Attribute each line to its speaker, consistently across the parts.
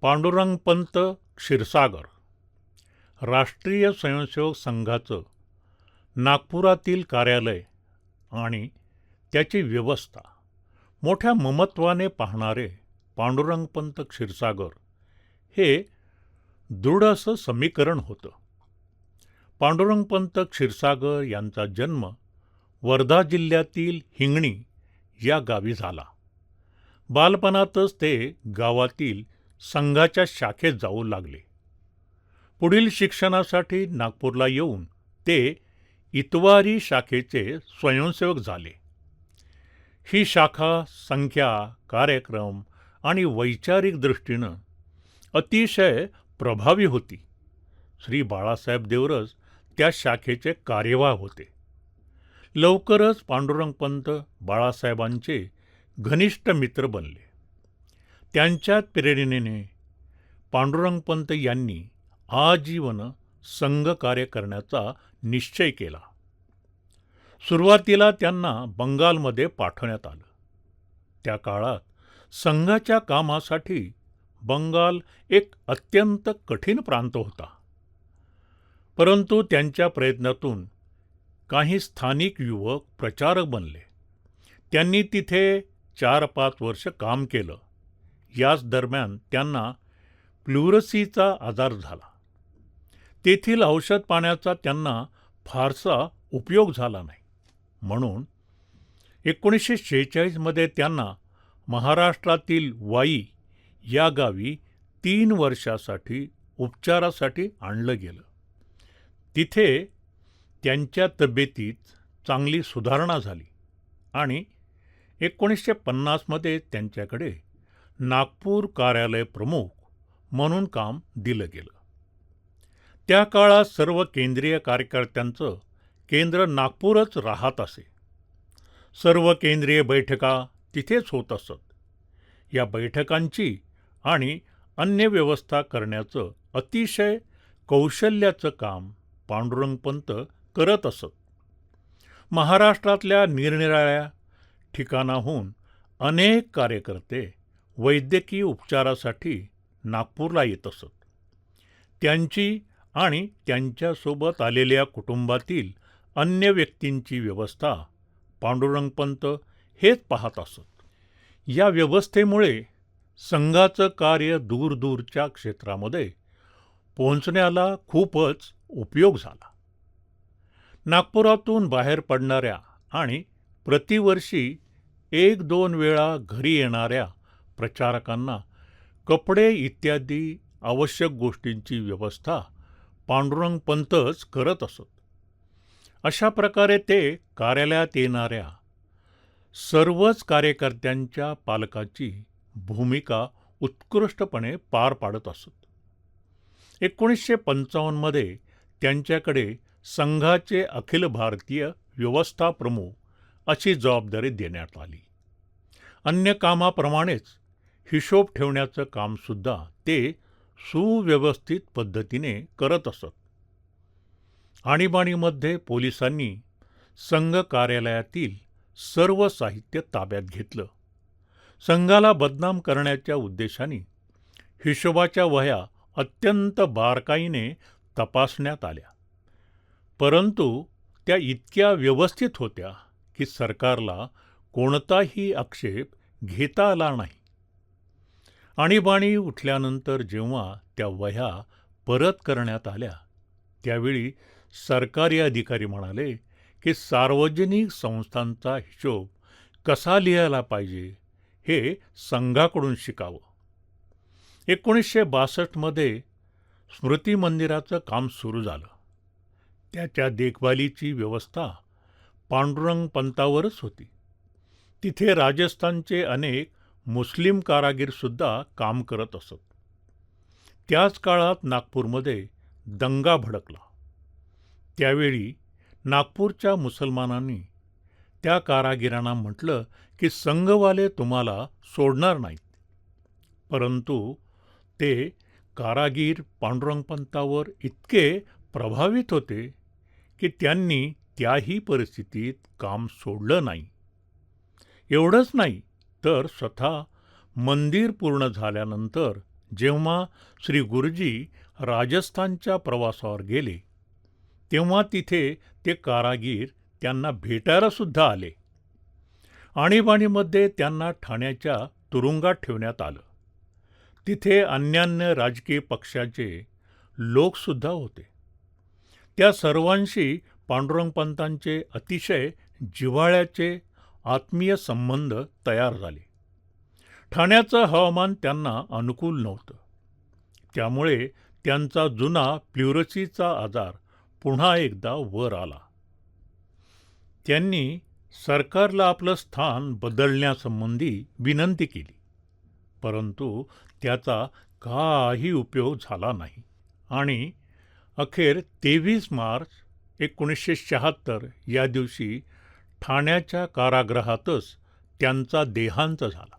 Speaker 1: पांडुरंगपंत क्षीरसागर. राष्ट्रीय स्वयंसेवक संघाचं नागपुरातील कार्यालय आणि त्याची व्यवस्था. मोठ्या ममत्वाने पाहणारे पांडुरंगपंत क्षीरसागर हे दृढ असं समीकरण होतं. पांडुरंगपंत क्षीरसागर यांचा जन्म वर्धा जिल्ह्यातील हिंगणी या गावी झाला. बालपणातच ते गावातील संघाच्या शाखेत जाऊ लागले. पुढील शिक्षणासाठी नागपूरला येऊन ते इतवारी शाखेचे स्वयंसेवक झाले. ही शाखा संख्या कार्यक्रम आणि वैचारिक दृष्टीनं अतिशय प्रभावी होती. श्री बाळासाहेब देवरस त्या शाखेचे कार्यवाह होते. लवकरच पांडुरंगपंत बाळासाहेबांचे घनिष्ठ मित्र बनले. त्यांच्याच प्रेरणेने पांडुरंगपंत यांनी आजीवन संघकार्य करण्याचा निश्चय केला. सुरुवातीला त्यांना बंगालमध्ये पाठवण्यात आलं. त्या काळात संघाच्या कामासाठी बंगाल एक अत्यंत कठीण प्रांत होता. परंतु त्यांच्या प्रयत्नातून काही स्थानिक युवक प्रचारक बनले. त्यांनी तिथे चार पाच वर्ष काम केलं. याच दरम्यान त्यांना प्लुरसीचा आजार झाला. तेथील औषध पाण्याचा त्यांना फारसा उपयोग झाला नाही. म्हणून एकोणीसशे शेहेचाळीसमध्ये त्यांना महाराष्ट्रातील वाई या गावी तीन वर्षासाठी उपचारासाठी आणलं गेलं. तिथे त्यांच्या तब्येतीत चांगली सुधारणा झाली आणि एकोणीसशे पन्नासमध्ये त्यांच्याकडे नागपूर कार्यालय प्रमुख म्हणून काम दिलं गेलं. त्या काळात सर्व केंद्रीय कार्यकर्त्यांचं केंद्र नागपूरच राहत असे. सर्व केंद्रीय बैठका तिथेच होत असत. या बैठकांची आणि अन्य व्यवस्था करण्याचं अतिशय कौशल्याचं काम पांडुरंगपंत करत असत. महाराष्ट्रातल्या निरनिराळ्या ठिकाणाहून अनेक कार्यकर्ते वैद्यकीय उपचारासाठी नागपूरला येत असत. त्यांची आणि त्यांच्यासोबत आलेल्या कुटुंबातील अन्य व्यक्तींची व्यवस्था पांडुरंगपंत हेच पाहत असत. या व्यवस्थेमुळे संघाचं कार्य दूरदूरच्या क्षेत्रामध्ये पोहोचण्याला खूपच उपयोग झाला. नागपुरातून बाहेर पडणाऱ्या आणि प्रतिवर्षी एक दोन वेळा घरी येणाऱ्या प्रचारकांना कपडे इत्यादी आवश्यक गोष्टींची व्यवस्था पांडुरंग पंतच करत असत. अशा प्रकारे ते कार्यालयात येणाऱ्या सर्वच कार्यकर्त्यांच्या पालकाची भूमिका उत्कृष्टपणे पार पाडत असत. एकोणीसशे पंचावन्नमध्ये त्यांच्याकडे संघाचे अखिल भारतीय व्यवस्था प्रमुख अशी जबाबदारी देण्यात आली. अन्य कामाप्रमाणेच हिशोब ठेवण्याचं कामसुद्धा ते सुव्यवस्थित पद्धतीने करत असत. आणीबाणीमध्ये पोलिसांनी संघ कार्यालयातील सर्व साहित्य ताब्यात घेतलं. संघाला बदनाम करण्याच्या उद्देशाने हिशोबाच्या वह्या अत्यंत बारकाईने तपासण्यात आल्या. परंतु त्या इतक्या व्यवस्थित होत्या की सरकारला कोणताही आक्षेप घेता आला नाही. आणीबाणी उठल्यानंतर जेव्हा त्या वह्या परत करण्यात आल्या त्यावेळी सरकारी अधिकारी म्हणाले की सार्वजनिक संस्थांचा हिशोब कसा लिहायला पाहिजे हे संघाकडून शिकावं. एकोणीसशे बासष्टमध्ये स्मृती मंदिराचं काम सुरू झालं. त्याच्या देखभालीची व्यवस्था पांडुरंग पंतावरच होती. तिथे राजस्थानचे अनेक मुस्लिम कारागीरसुद्धा काम करत असत. त्याच काळात नागपूरमध्ये दंगा भडकला. त्यावेळी नागपूरच्या मुसलमानांनी त्या कारागिरांना म्हटलं की संघवाले तुम्हाला सोडणार नाहीत. परंतु ते कारागीर पांडुरंगपंतावर इतके प्रभावित होते की त्यांनी त्याही परिस्थितीत काम सोडलं नाही. एवढंच नाही तर स्वतः मंदिर पूर्ण झाल्यानंतर जेव्हा श्री गुरुजी राजस्थानच्या प्रवासावर गेले तेव्हा तिथे ते कारागीर त्यांना भेटायला सुद्धा आले. आणीबाणीमध्ये त्यांना ठाण्याच्या तुरुंगात ठेवण्यात आलं. तिथे अन्यान्य राजकीय पक्षाचे लोकसुद्धा होते. त्या सर्वांशी पांडुरंगपंतांचे अतिशय जिव्हाळ्याचे आत्मीय संबंध तयार झाले. ठाण्याचं हवामान त्यांना अनुकूल नव्हतं. त्यामुळे त्यांचा जुना प्ल्युरसीचा आजार पुन्हा एकदा वर आला. त्यांनी सरकारला आपलं स्थान बदलण्यासंबंधी विनंती केली परंतु त्याचा काही उपयोग झाला नाही. आणि अखेर तेवीस मार्च एकोणीसशे शहात्तर या दिवशी ठाण्याच्या कारागृहातच त्यांचा देहांत झाला.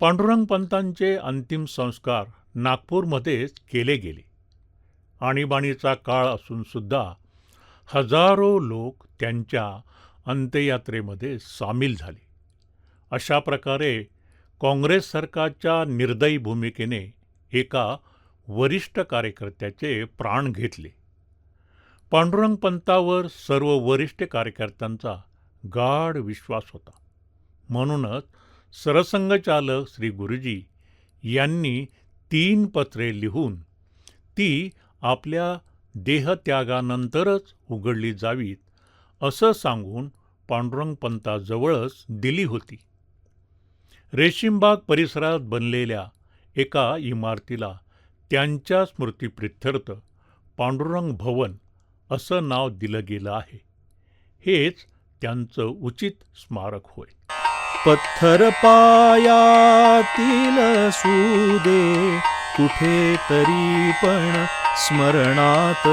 Speaker 1: पांडुरंगपंतांचे अंतिम संस्कार नागपूरमध्येच केले गेले. आणीबाणीचा काळ असूनसुद्धा हजारो लोक त्यांच्या अंत्ययात्रेमध्ये सामील झाले. अशा प्रकारे काँग्रेस सरकारच्या निर्दयी भूमिकेने एका वरिष्ठ कार्यकर्त्याचे प्राण घेतले. पांडुरंग पंतावर सर्व वरिष्ठ कार्यकर्त्यांचा गाढ विश्वास होता. म्हणूनच सरसंघचालक श्री गुरुजी यांनी तीन पत्रे लिहून ती आपल्या देहत्यागानंतरच उघडली जावीत असं सांगून पांडुरंग पंताजवळच दिली होती. रेशीमबाग परिसरात बनलेल्या एका इमारतीला त्यांच्या स्मृतीप्रित्यर्थ पांडुरंग भवन असं नाव दिलं गेलं आहे. हेच त्यांचं उचित स्मारक होय.
Speaker 2: पत्थर पायातील सुदे कुठे तरी पण स्मरणात.